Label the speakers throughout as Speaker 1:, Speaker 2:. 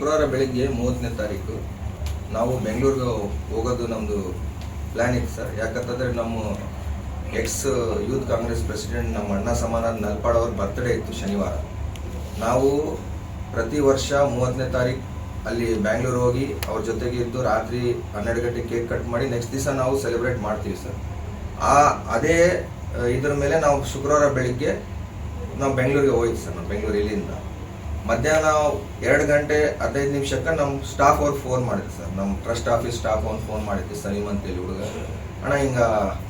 Speaker 1: ಶುಕ್ರವಾರ ಬೆಳಿಗ್ಗೆ ಮೂವತ್ತನೇ ತಾರೀಕು ನಾವು ಬೆಂಗಳೂರಿಗೆ ಹೋಗೋದು ನಮ್ಮದು ಪ್ಲ್ಯಾನ್ ಇತ್ತು ಸರ್ ಯಾಕಂತಂದರೆ ನಮ್ಮ ಎಕ್ಸ್ ಯೂತ್ ಕಾಂಗ್ರೆಸ್ ಪ್ರೆಸಿಡೆಂಟ್ ನಮ್ಮ ಅಣ್ಣ ಸಮಾನ ನಲ್ಪಾಡ್ ಅವ್ರ ಬರ್ತ್ಡೇ ಇತ್ತು ಶನಿವಾರ. ನಾವು ಪ್ರತಿ ವರ್ಷ ಮೂವತ್ತನೇ ತಾರೀಕು ಅಲ್ಲಿ ಬ್ಯಾಂಗ್ಳೂರು ಹೋಗಿ ಅವ್ರ ಜೊತೆಗೆ ಇದ್ದು ರಾತ್ರಿ ಹನ್ನೆರಡು ಗಂಟೆ ಕೇಕ್ ಕಟ್ ಮಾಡಿ ನೆಕ್ಸ್ಟ್ ದಿವಸ ನಾವು ಸೆಲೆಬ್ರೇಟ್ ಮಾಡ್ತೀವಿ ಸರ್ ಆ, ಅದೇ, ಇದ್ರ ಮೇಲೆ ನಾವು ಶುಕ್ರವಾರ ಬೆಳಿಗ್ಗೆ ನಾವು ಬೆಂಗಳೂರಿಗೆ ಹೋಯ್ತು ಸರ್ ನಾವು ಬೆಂಗಳೂರು ಇಲ್ಲಿಂದ. ಮಧ್ಯಾಹ್ನ ಎರಡು ಗಂಟೆ ಹದಿನೈದು ನಿಮಿಷಕ್ಕೆ ನಮ್ಮ ಸ್ಟಾಫ್ ಅವ್ರಿಗೆ ಫೋನ್ ಮಾಡಿದ್ರು ಸರ್. ನಮ್ಮ ಟ್ರಸ್ಟ್ ಆಫೀಸ್ ಸ್ಟಾಫ್ ಅವ್ನು ಫೋನ್ ಮಾಡಿದ್ವಿ ಸಲೀಮ್ ಅಂತೇಳಿ ಹುಡುಗ. ಅಣ್ಣ, ಹಿಂಗೆ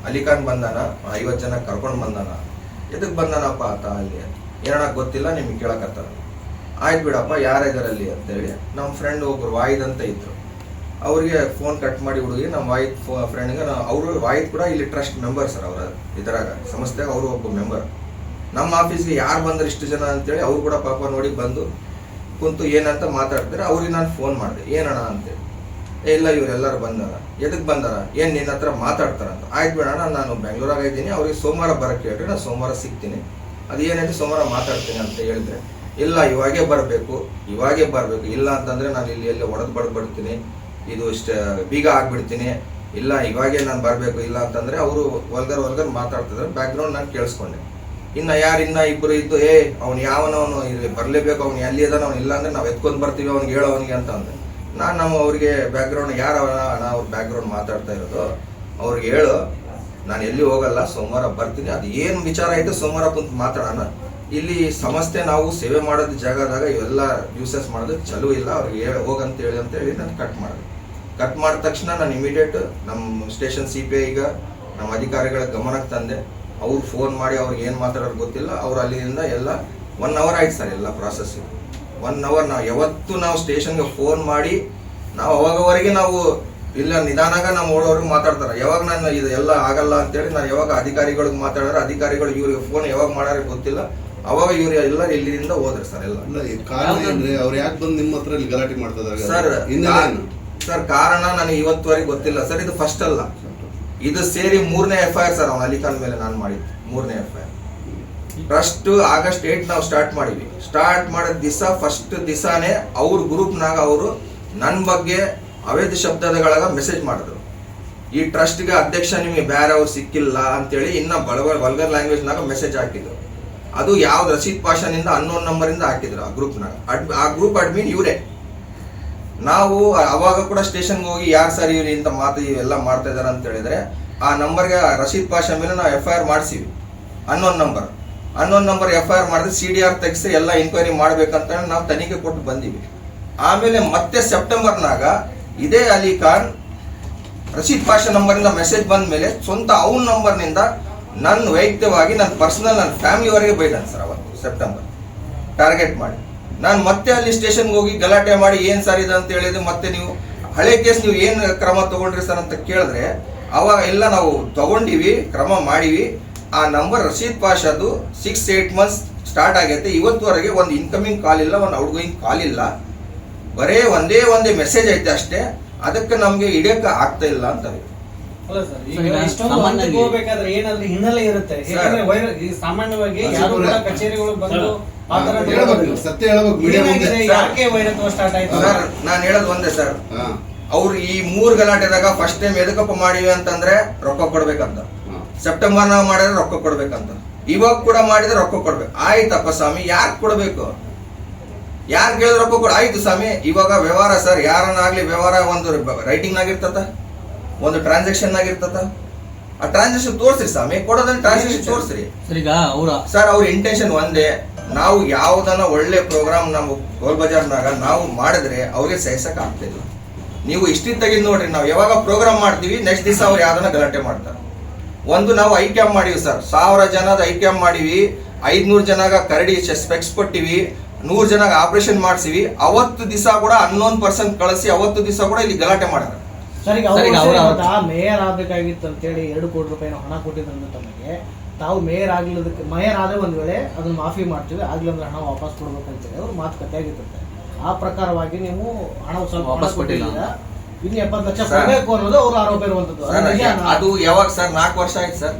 Speaker 1: ಅಲಿಖಾನ್ ಬಂದಾನ ಐವತ್ತು ಜನ ಕರ್ಕೊಂಡು ಬಂದಾನ. ಎದಕ್ಕೆ ಬಂದಾನಪ್ಪ ಆತ ಅಲ್ಲಿ ಏನಣ್ಣ ಗೊತ್ತಿಲ್ಲ, ನಿಮ್ಗೆ ಕೇಳಕತ್ತಾರ. ಆಯ್ತು ಬಿಡಪ್ಪ ಯಾರಿದಾರಲ್ಲಿ ಅಂತೇಳಿ ನಮ್ಮ ಫ್ರೆಂಡ್ ಒಬ್ರು ವಾಯಿದ್ ಅಂತ ಇದ್ರು. ಅವ್ರಿಗೆ ಫೋನ್ ಕಟ್ ಮಾಡಿ ಹುಡುಗಿ, ನಮ್ಮ ವಾಯಿದ್ ಫ್ರೆಂಡ್ಗೆ ಅವರು ವಾಯಿದ್ ಕೂಡ ಇಲ್ಲಿ ಟ್ರಸ್ಟ್ ಮೆಂಬರ್ ಸರ್ ಅವರ ಇದರಾಗ ಸಂಸ್ಥೆಗೆ ಅವರು ಒಬ್ಬ ಮೆಂಬರ್ ನಮ್ಮ ಆಫೀಸ್ಗೆ ಯಾರು ಬಂದ್ರೆ ಇಷ್ಟು ಜನ ಅಂತೇಳಿ ಅವ್ರು ಕೂಡ ಪಾಪ ನೋಡಿ ಬಂದು ಕುಂತು ಏನಂತ ಮಾತಾಡ್ತಾರೆ. ಅವ್ರಿಗೆ ನಾನು ಫೋನ್ ಮಾಡಿದೆ ಏನಣ್ಣ ಅಂತೇಳಿ. "ಏ, ಇಲ್ಲ ಇವರೆಲ್ಲರೂ ಬಂದಾರ. ಎದಕ್ಕೆ ಬಂದಾರ? ಏನು ನಿನ್ನ ಹತ್ರ ಮಾತಾಡ್ತಾರಂತ ಆಯ್ತು ಬೇಡಣ್ಣ ನಾನು ಬೆಂಗಳೂರಾಗ ಇದ್ದೀನಿ. ಅವ್ರಿಗೆ ಸೋಮವಾರ ಬರಕ್ಕೆ ಹೇಳ್ರಿ ನಾನು ಸೋಮವಾರ ಸಿಗ್ತೀನಿ. ಅದು ಏನಂತ ಸೋಮವಾರ ಮಾತಾಡ್ತೀನಿ ಅಂತ ಹೇಳಿದ್ರೆ ಇಲ್ಲ ಇವಾಗೇ ಬರಬೇಕು ಇವಾಗೇ ಬರಬೇಕು. ಇಲ್ಲ ಅಂತಂದರೆ ನಾನು ಇಲ್ಲಿ ಎಲ್ಲಿ ಒಡೆದು ಬಡ್ಬಿಡ್ತೀನಿ ಇದು ಇಷ್ಟ ಬೀಗ ಆಗ್ಬಿಡ್ತೀನಿ. ಇಲ್ಲ ಇವಾಗೇ ನಾನು ಬರಬೇಕು. ಇಲ್ಲ ಅಂತಂದರೆ ಅವರು ವಲ್ಗರ್ ವಲ್ಗರ್ ಮಾತಾಡ್ತಿದ್ರೆ. ಬ್ಯಾಕ್ಗ್ರೌಂಡ್ ನಾನು ಕೇಳಿಸ್ಕೊಂಡೆ. ಇನ್ನ ಯಾರು ಇನ್ನ ಇಬ್ಬರು ಇದ್ದು, ಏ, ಅವ್ನು ಯಾವನವನು ಇಲ್ಲಿ ಬರ್ಲೇಬೇಕು, ಅವ್ನು ಎಲ್ಲಿ ಇದಾನ ಅವ್ನು ಇಲ್ಲ ಅಂದ್ರೆ ನಾವು ಎತ್ಕೊಂಡ್ ಬರ್ತೀವಿ, ಅವ್ನಿಗೆ ಹೇಳೋ ಅವನಿಗೆ ಅಂತ ಅಂದೆ ನಾನು ನಮ್ಮ ಅವ್ರಿಗೆ ಬ್ಯಾಕ್ಗ್ರೌಂಡ್ ಯಾರು ಅವನ ಅವ್ರ ಬ್ಯಾಕ್ಗ್ರೌಂಡ್ ಮಾತಾಡ್ತಾ ಇರೋದು, ಅವ್ರಿಗೆ ಹೇಳು, ನಾನು ಎಲ್ಲಿ ಹೋಗಲ್ಲ, ಸೋಮವಾರ ಬರ್ತೀನಿ, ಅದು ಏನು ವಿಚಾರ ಐತೆ ಸೋಮವಾರ ಕುಂತು ಮಾತಾಡೋಣ. ಇಲ್ಲಿ ಸಮಸ್ಯೆ ನಾವು ಸೇವೆ ಮಾಡೋದು ಜಾಗದಾಗ ಇವೆಲ್ಲ ಯೂಸಸ್ ಮಾಡೋದು ಚಲೋ ಇಲ್ಲ, ಅವ್ರಿಗೆ ಹೇಳಿ, ಹೋಗಂತ ಹೇಳಿ ಅಂತ ಹೇಳಿ ನಾನು ಕಟ್ ಮಾಡಿದೆ. ಕಟ್ ಮಾಡಿದ ತಕ್ಷಣ ನಾನು ಇಮಿಡಿಯೇಟ್ ನಮ್ಮ ಸ್ಟೇಷನ್ ಸಿ ಪಿ ಐಗ ನಮ್ಮ ಅಧಿಕಾರಿಗಳ ಗಮನಕ್ಕೆ ತಂದೆ. ಅವ್ರು ಫೋನ್ ಮಾಡಿ ಅವ್ರಿಗೆ ಏನು ಮಾತಾಡೋರು ಗೊತ್ತಿಲ್ಲ. ಅವ್ರು ಅಲ್ಲಿಂದ ಎಲ್ಲ ಒನ್ ಅವರ್ ಆಯ್ತು ಸರ್ ಎಲ್ಲ ಪ್ರಾಸೆಸ್ ಒನ್ ಅವರ್ ನಾವು ಯಾವತ್ತು ನಾವು ಸ್ಟೇಷನ್ಗೆ ಫೋನ್ ಮಾಡಿ ನಾವು ಅವಾಗವರೆಗೆ ನಾವು ಇಲ್ಲ ನಿಧಾನಾಗ ನಾವು ಓಡೋರ್ಗೆ ಮಾತಾಡ್ತಾರೆ. ಯಾವಾಗ ನಾನು ಇದು ಎಲ್ಲ ಆಗಲ್ಲ ಅಂತೇಳಿ ನಾನು ಯಾವಾಗ ಅಧಿಕಾರಿಗಳಿಗೆ ಮಾತಾಡಿದ್ರೆ ಅಧಿಕಾರಿಗಳು ಇವ್ರಿಗೆ ಫೋನ್ ಯಾವಾಗ ಮಾಡ್ಯಾರ ಗೊತ್ತಿಲ್ಲ. ಅವಾಗ ಇವ್ರು ಎಲ್ಲ ಇಲ್ಲಿಂದ ಹೋದ್ರೆ ಸರ್ ಎಲ್ಲ.
Speaker 2: ಅವ್ರು ಯಾಕೆ ಬಂದು ನಿಮ್ಮ ಹತ್ರ ಇಲ್ಲಿ ಗಲಾಟೆ ಮಾಡ್ತಾ
Speaker 1: ಸರ್ ಸರ್ ಕಾರಣ ನನಗೆ ಇವತ್ತುವರೆಗೆ ಗೊತ್ತಿಲ್ಲ. ಸರ್ ಇದು ಫಸ್ಟ್ ಅಲ್ಲ. ಇದು ಸೇರಿ ಮೂರನೇ ಎಫ್ ಐ ಆರ್ ಸರ್, ಅವನ ಅಲಿಖಾನ್ ಮೇಲೆ ನಾನು ಮಾಡಿದ್ದು. ಮೂರನೇ F I R first August eight ನಾವು ಸ್ಟಾರ್ಟ್ ಮಾಡಿವಿ ಸ್ಟಾರ್ಟ್ ಮಾಡಿದ ದಿವಸ ಫಸ್ಟ್ ದಿವಸನೇ ಅವ್ರ ಗ್ರೂಪ್ನಾಗ ಅವರು ನನ್ನ ಬಗ್ಗೆ ಅವೇದ ಶಬ್ದಗಳಾಗ ಮೆಸೇಜ್ ಮಾಡಿದ್ರು. ಈ ಟ್ರಸ್ಟ್ಗೆ ಅಧ್ಯಕ್ಷ ನಿಮಗೆ ಬೇರೆ ಅವ್ರು ಸಿಕ್ಕಿಲ್ಲ ಅಂತೇಳಿ ಇನ್ನ ಬಳಗ ವಲ್ಗರ್ ಲ್ಯಾಂಗ್ವೇಜ್ನಾಗ ಮೆಸೇಜ್ ಹಾಕಿದ್ರು. ಅದು ಯಾವ್ದು ರಶೀದ್ ಪಾಷಾನಿಂದ ಅನ್ನೋನ್ ನಂಬರಿಂದ ಹಾಕಿದ್ರು ಆ ಗ್ರೂಪ್ನಾಗ ಅಡ್, ಆ ಗ್ರೂಪ್ ಅಡ್ಮಿನ್ ಇವರೇ. ನಾವು ಅವಾಗ ಕೂಡ ಸ್ಟೇಷನ್ಗೆ ಹೋಗಿ ಯಾರು ಸರ್ ಇವ್ರಿ ಇಂಥ ಮಾತು ಇವೆಲ್ಲ ಮಾಡ್ತಾ ಇದ್ದಾರೆ ಅಂತ ಹೇಳಿದ್ರೆ, ಆ ನಂಬರ್ಗೆ ರಶೀದ್ ಪಾಷ ಮೇಲೆ ನಾವು ಎಫ್ ಐ ಆರ್ ಮಾಡಿಸಿವಿ. ಅನ್ನೊಂದು ನಂಬರ್. ಅನ್ನೊಂದು ನಂಬರ್ ಎಫ್ ಐ ಆರ್ ಮಾಡಿದ್ರೆ ಸಿ ಡಿ ಆರ್ ತೆಗೆಸಿ ಎಲ್ಲ ಎಂಕ್ವೈರಿ ಮಾಡ್ಬೇಕಂತ ನಾವು ತನಿಖೆ ಕೊಟ್ಟು ಬಂದೀವಿ. ಆಮೇಲೆ ಮತ್ತೆ ಸೆಪ್ಟೆಂಬರ್ನಾಗ ಇದೇ ಅಲಿ ಖಾನ್ ರಶೀದ್ ಪಾಷಾ ನಂಬರಿಂದ ಮೆಸೇಜ್ ಬಂದ ಮೇಲೆ ಸ್ವಂತ ಅವನ ನಂಬರ್ನಿಂದ ನನ್ನ ವೈಯಕ್ತಿಕವಾಗಿ ನನ್ನ ಪರ್ಸನಲ್ ನನ್ನ ಫ್ಯಾಮಿಲಿವರೆಗೆ ಬೈದಾನೆ ಸರ್ ಅವತ್ತು ಸೆಪ್ಟೆಂಬರ್. ಟಾರ್ಗೆಟ್ ಮಾಡಿ. ನಾನು ಮತ್ತೆ ಅಲ್ಲಿ ಸ್ಟೇಷನ್ಗೆ ಹೋಗಿ ಗಲಾಟೆ ಮಾಡಿ ಏನು ಸರ್ ಇದೆ ಅಂತ ಹೇಳಿದ್ರೆ ಮತ್ತೆ ನೀವು ಹಳೆ ಕೇಸ್ ನೀವು ಏನು ಕ್ರಮ ತಗೊಂಡ್ರಿ ಸರ್ ಅಂತ ಕೇಳಿದ್ರೆ ಅವಾಗ ಎಲ್ಲ ನಾವು ತಗೊಂಡಿವಿ, ಕ್ರಮ ಮಾಡಿವಿ. ಆ ನಂಬರ್ ರಶೀದ್ ಪಾಷಾದು ಸಿಕ್ಸ್ ಏಟ್ ಮಂತ್ಸ್ ಸ್ಟಾರ್ಟ್ ಆಗೈತೆ. ಇವತ್ತುವರೆಗೆ ಒಂದು ಇನ್ಕಮಿಂಗ್ ಕಾಲ್ ಇಲ್ಲ, ಒಂದು ಔಟ್ಗೋಯಿಂಗ್ ಕಾಲ್ ಇಲ್ಲ. ಬರೇ ಒಂದೇ ಒಂದೇ ಮೆಸೇಜ್ ಐತೆ ಅಷ್ಟೇ. ಅದಕ್ಕೆ ನಮಗೆ ಇಡಕ್ಕೆ ಆಗ್ತಾ ಇಲ್ಲ ಅಂತಾರೆ
Speaker 3: ಅಲ್ಲ ಸರ್ ಈಗ ಇಷ್ಟೊಂದು ಹಂತಕ್ಕೆ ಹೋಗ್ಬೇಕಾದ್ರೆ ಏನಾದ್ರೂ ಹಿನ್ನೆಲೆ ಇರುತ್ತೆ. ಯಾಕಂದ್ರೆ ವೈರ- ಈ ಸಾಮಾನ್ಯವಾಗಿ ಯಾರು ಕೂಡ ಕಚೇರಿಗಳು ಬಂದು ಆ ತರ
Speaker 2: ಹೇಳ್ಬೇಕು ಸತ್ಯ ಹೇಳ್ಬೇಕು ಮೀಡಿಯಾ ಮುಂದೆ.
Speaker 3: ಏನಾಗಿದೆ ಯಾಕೆ ವೈರತ್ವ ಸ್ಟಾರ್ಟ್ ಆಯ್ತು?
Speaker 1: ಸರ್ ನಾನು ಹೇಳೋದು ಒಂದೇ ಸರ್.
Speaker 2: ಹಾ,
Speaker 1: ಅವ್ರು ಈ ಮೂರ್ ಗಲಾಟೆದಾಗ ಫಸ್ಟ್ ಟೈಮ್ ಎದಕಪ್ಪ ಮಾಡಿವಿ ಅಂತಂದ್ರೆ ರೊಕ್ಕ ಕೊಡ್ಬೇಕಂತ.
Speaker 2: ಹಾ.
Speaker 1: ಸೆಪ್ಟೆಂಬರ್ ನಾವ್ ಮಾಡಿದ್ರೆ ರೊಕ್ಕ ಕೊಡ್ಬೇಕಂತ. ಇವಾಗ ಕೂಡ ಮಾಡಿದ್ರೆ ರೊಕ್ಕ ಕೊಡ್ಬೇಕು. ಆಯ್ತಪ್ಪ ಸ್ವಾಮಿ ಯಾರ್ ಕೊಡ್ಬೇಕು? ಯಾರ್ ಕೇಳಿದ್ರೆ ರೊಕ್ಕ ಕೊಡ ಆಯ್ತು ಸ್ವಾಮಿ ಇವಾಗ ವ್ಯವಹಾರ ಸರ್ ಯಾರನ್ನಾಗ್ಲಿ ವ್ಯವಹಾರ ಒಂದು ರೈಟಿಂಗ್ ನಾಗಿರ್ತತ ಒಂದು ಟ್ರಾನ್ಸಾಕ್ಷನ್ ಆಗಿರ್ತದ? ಆ ಟ್ರಾನ್ಸಾಕ್ಷನ್ ತೋರಿಸ್ರಿ ಸ್ವಾಮಿ ಕೊಡೋದನ್ನ ಟ್ರಾನ್ಸಾಕ್ಷನ್ ತೋರಿಸ್ರಿ.
Speaker 4: ಸರ್ ಈಗ ಅವರ
Speaker 1: ಸರ್ ಅವ್ರ ಇಂಟೆನ್ಷನ್ ಒಂದೇ ನಾವು ಯಾವ್ದನ್ನ ಒಳ್ಳೆ ಪ್ರೋಗ್ರಾಮ್ ನಾವು ಗೋಲ್ ಬಜಾರ್ನಾಗ ನಾವು ಮಾಡಿದ್ರೆ ಅವ್ರಿಗೆ ಸಹಿಸಕ್ ಆಗ್ತಿಲ್ಲ ನೀವು ಇಷ್ಟಿ ತೆಗೆದು ನೋಡ್ರಿ ನಾವು ಯಾವಾಗ ಪ್ರೋಗ್ರಾಮ್ ಮಾಡ್ತೀವಿ ನೆಕ್ಸ್ಟ್ ದಿವಸ ಅವ್ರು ಯಾವ್ದನ್ನ ಗಲಾಟೆ ಮಾಡ್ತಾರೆ. ಒಂದು ನಾವು ಐ ಕ್ಯಾಂಪ್ ಮಾಡಿವಿ ಸರ್ ಸಾವಿರ ಜನದ ಐ ಕ್ಯಾಂಪ್ ಮಾಡಿವಿ ಐದ್ನೂರು ಜನಾಗ ಕರಡಿ ಸ್ಪೆಕ್ಸ್ ಕೊಟ್ಟಿವಿ ನೂರು ಜನಾಗ ಆಪರೇಷನ್ ಮಾಡಿಸಿವಿ ಅವತ್ತು ದಿವಸ ಕೂಡ ಹನ್ನೊಂದು ಪರ್ಸೆಂಟ್ ಕಳಿಸಿ ಅವತ್ತು ದಿವಸ ಕೂಡ ಇಲ್ಲಿ ಗಲಾಟೆ ಮಾಡ್ಯಾರ
Speaker 3: ಸರ್ ಮೇಯರ್ ಆಗ್ಬೇಕಾಗಿತ್ತು ಅಂತೇಳಿ ಎರಡು ಕೋಟಿ ರೂಪಾಯಿ ಹಣ ಕೊಟ್ಟಿದ್ರು ತಮಗೆ ತಾವು ಮೇಯರ್ ಆಗ್ಲಿದ್ದಕ್ಕೆ ಮೇಯರ್ ಆದ್ರೆ ಒಂದ್ ವೇಳೆ ಅದನ್ನ ಮಾಫಿ ಮಾಡ್ತೀವಿ ಆಗ್ಲಿ ಅಂದ್ರೆ ಹಣ ವಾಪಸ್ ಕೊಡ್ಬೇಕಂತೇಳಿ ಅವ್ರ ಮಾತುಕತೆ ಆಗಿರುತ್ತೆ ಆ ಪ್ರಕಾರವಾಗಿ ನೀವು ಹಣ ಸ್ವಲ್ಪ
Speaker 4: ವಾಪಸ್ ಕೊಟ್ಟಿಲ್ಲ.
Speaker 3: ಇನ್ನು ಎಪ್ಪತ್ತು ಲಕ್ಷ. ಕೊಡಬೇಕು ಅನ್ನೋದು ಅವ್ರ ಆರೋಪ ಇರುವಂತದ್ದು. ಅದು
Speaker 1: ಯಾವಾಗ ಸರ್ ನಾಲ್ಕು ವರ್ಷ ಆಯ್ತು ಸರ್?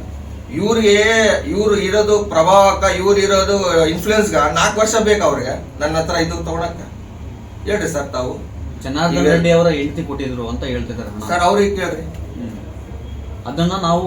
Speaker 1: ಇವ್ರಿಗೆ ಇವ್ರು ಇರೋದು ಪ್ರಭಾವಕ ಇವ್ರು ಇರೋದು ಇನ್ಫ್ಲೂಯೆನ್ಸ್ಗ ನಾಲ್ಕು ವರ್ಷ ಬೇಕು ಅವ್ರಿಗೆ. ನನ್ನ ಹತ್ರ ಇದು ತಗೊಳಕ್ಕೆ. ಹೇಳ್ರಿ ಸರ್ ತಾವು.
Speaker 4: ಜನಾರ್ದನ್ ರೆಡ್ಡಿ ಅವರ ಹೆಂಡತಿ ಕೊಟ್ಟಿದ್ರು ಅಂತ ಹೇಳ್ತಿದ್ದಾರೆ
Speaker 1: ಸರ್ ಅವ್ರಿಗೆ ಕೇಳ್ರಿ
Speaker 4: ಅದನ್ನ ನಾವು